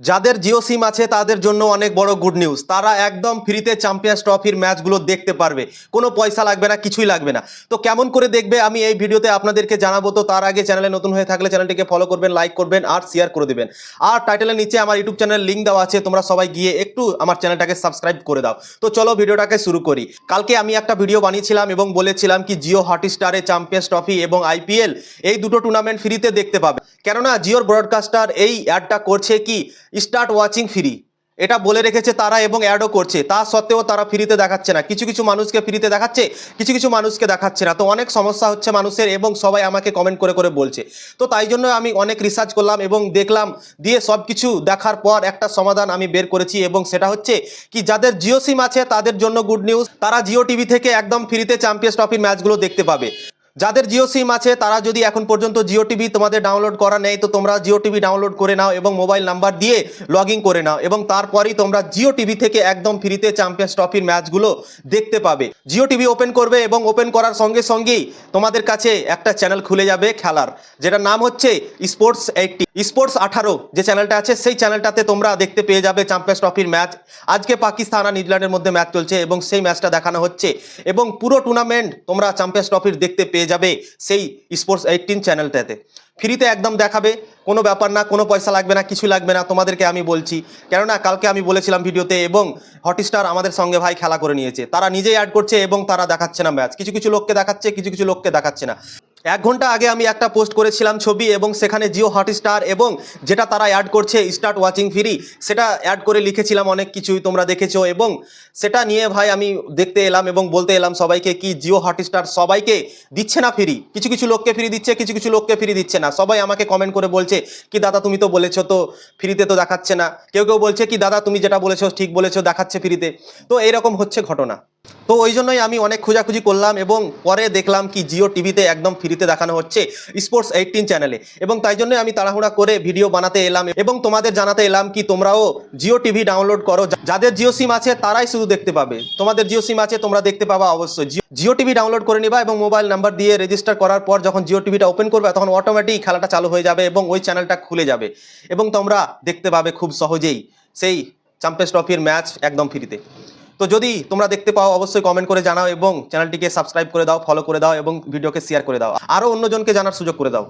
যাদের জিও সিম আছে, তাদের জন্য অনেক বড় গুড নিউজ তারা একদম ফ্রিতে চ্যাম্পিয়ন্স ট্রফির ম্যাচগুলো দেখতে পারবে। কোনো পয়সা লাগবে না, কিছুই লাগবে না। তো কেমন করে দেখবে, আমি এই ভিডিওতে আপনাদেরকে জানাব। তো তার আগে চ্যানেলে নতুন হয়ে থাকলে চ্যানেলটিকে ফলো করবেন লাইক করবেন আর শেয়ার করে দেবেন। আর টাইটেলের নিচে আমার ইউটিউব চ্যানেল লিঙ্ক দেওয়া আছে। তোমরা সবাই গিয়ে একটু আমার চ্যানেলটাকে সাবস্ক্রাইব করে দাও। তো চলো ভিডিওটাকে শুরু করি। কালকে আমি একটা ভিডিও বানিয়েছিলাম এবং বলেছিলাম কি, জিও হটস্টারে চ্যাম্পিয়ন্স ট্রফি এবং আইপিএল এই দুটো টুর্নামেন্ট ফ্রিতে দেখতে পাবে। কেননা জিওর ব্রডকাস্টার এই অ্যাডটা করছে কি স্টার্ট ওয়াচিং ফ্রি এটা বলে রেখেছে তারা এবং অ্যাডও করছে। তা সত্ত্বেও তারা ফ্রিতে দেখাচ্ছে না। কিছু কিছু মানুষকে ফ্রিতে দেখাচ্ছে, কিছু কিছু মানুষকে দেখাচ্ছে না। তো অনেক সমস্যা হচ্ছে মানুষের এবং সবাই আমাকে কমেন্ট করে করে বলছে। তো তাই জন্য আমি অনেক রিসার্চ করলাম এবং দেখলাম, দিয়ে সব কিছু দেখার পর একটা সমাধান আমি বের করেছি এবং সেটা হচ্ছে কি, যাদের জিও সিম আছে তাদের জন্য গুড নিউজ তারা জিও টিভি থেকে একদম ফ্রিতে চ্যাম্পিয়ন্স ট্রফির ম্যাচগুলো দেখতে পাবে। যাদের জিও সিম আছে, তারা যদি এখন পর্যন্ত জিও টিভি তোমাদের ডাউনলোড করা নেই, তো তোমরা জিও টিভি ডাউনলোড করে নাও এবং মোবাইল নাম্বার দিয়ে লগ করে নাও এবং তারপরেই তোমরা জিও টিভি থেকে একদম ফ্রিতে চ্যাম্পিয়ন্স ট্রফির ম্যাচগুলো দেখতে পাবে। জিও টিভি ওপেন করবে এবং ওপেন করার সঙ্গে সঙ্গেই তোমাদের কাছে একটা চ্যানেল খুলে যাবে খেলার, যেটার নাম হচ্ছে স্পোর্টস এইটটি স্পোর্টস আঠারো যে চ্যানেলটা আছে, সেই চ্যানেলটাতে তোমরা দেখতে পেয়ে যাবে চ্যাম্পিয়ন্স ট্রফির ম্যাচ আজকে পাকিস্তান আর নিউজিল্যান্ডের মধ্যে ম্যাচ চলছে এবং সেই ম্যাচটা দেখানো হচ্ছে এবং পুরো টুর্নামেন্ট তোমরা চ্যাম্পিয়ন্স ট্রফির দেখতে পেয়ে যাবে সেই স্পোর্টস এইটিন চ্যানেলটাতে ফ্রিতে একদম দেখাবে, কোনো ব্যাপার না, কোনো পয়সা লাগবে না কিছু লাগবে না, তোমাদেরকে আমি বলছি। কেননা, কালকে আমি বলেছিলাম ভিডিওতে এবং হটস্টার আমাদের সঙ্গে ভাই খেলা করে নিয়েছে। তারা নিজেই অ্যাড করছে এবং তারা দেখাচ্ছে না ম্যাচ কিছু কিছু লোককে দেখাচ্ছে, কিছু কিছু লোককে দেখাচ্ছে না। এক ঘণ্টা আগে আমি একটা পোস্ট করেছিলাম ছবি এবং সেখানে জিও হটস্টার এবং যেটা তারা অ্যাড করছে স্টার্ট ওয়াচিং ফ্রি সেটা অ্যাড করে লিখেছিলাম অনেক কিছুই তোমরা দেখেছ এবং সেটা নিয়ে ভাই আমি দেখতে এলাম এবং বলতে এলাম সবাইকে কি জিও হটস্টার সবাইকে দিচ্ছে না ফ্রি কিছু কিছু লোককে ফ্রি দিচ্ছে, কিছু কিছু লোককে ফ্রি দিচ্ছে না। সবাই আমাকে কমেন্ট করে বলছে, কি দাদা তুমি তো বলেছ তো ফ্রিতে তো দেখাচ্ছে না। কেউ কেউ বলছে, কি দাদা তুমি যেটা বলেছ ঠিক বলেছ দেখাচ্ছে ফ্রিতে তো এইরকম হচ্ছে ঘটনা। তো ওই জন্যই আমি অনেক খোঁজাখুঁজি করলাম এবং পরে দেখলাম কি জিও টিভিতে একদম ফ্রিতে দেখানো হচ্ছে স্পোর্টস এইটিন চ্যানেলে এবং তাই জন্যই আমি তাড়াহুড়া করে ভিডিও বানাতে এলাম এবং তোমাদের জানাতে এলাম কি তোমরাও জিও টিভি ডাউনলোড করো। যাদের জিও সিম আছে তারাই শুধু দেখতে পাবে। তোমাদের জিও সিম আছে তোমরা দেখতে পাবা অবশ্যই। জিও- টিভি ডাউনলোড করে নিবা এবং মোবাইল নাম্বার দিয়ে রেজিস্টার করার পর যখন জিও টিভিটা ওপেন করবে তখন অটোমেটিক খেলাটা চালু হয়ে যাবে এবং ওই চ্যানেলটা খুলে যাবে। এবং তোমরা দেখতে পাবে খুব সহজেই সেই চ্যাম্পিয়ন্স ট্রফির ম্যাচ একদম ফ্রিতে তো যদি তোমরা দেখতে পাও, অবশ্যই কমেন্ট করে জানাও এবং চ্যানেলটিকে সাবস্ক্রাইব করে দাও ফলো করে দাও এবং ভিডিওকে শেয়ার করে দাও। আরও অন্যজনকে জানার সুযোগ করে দাও।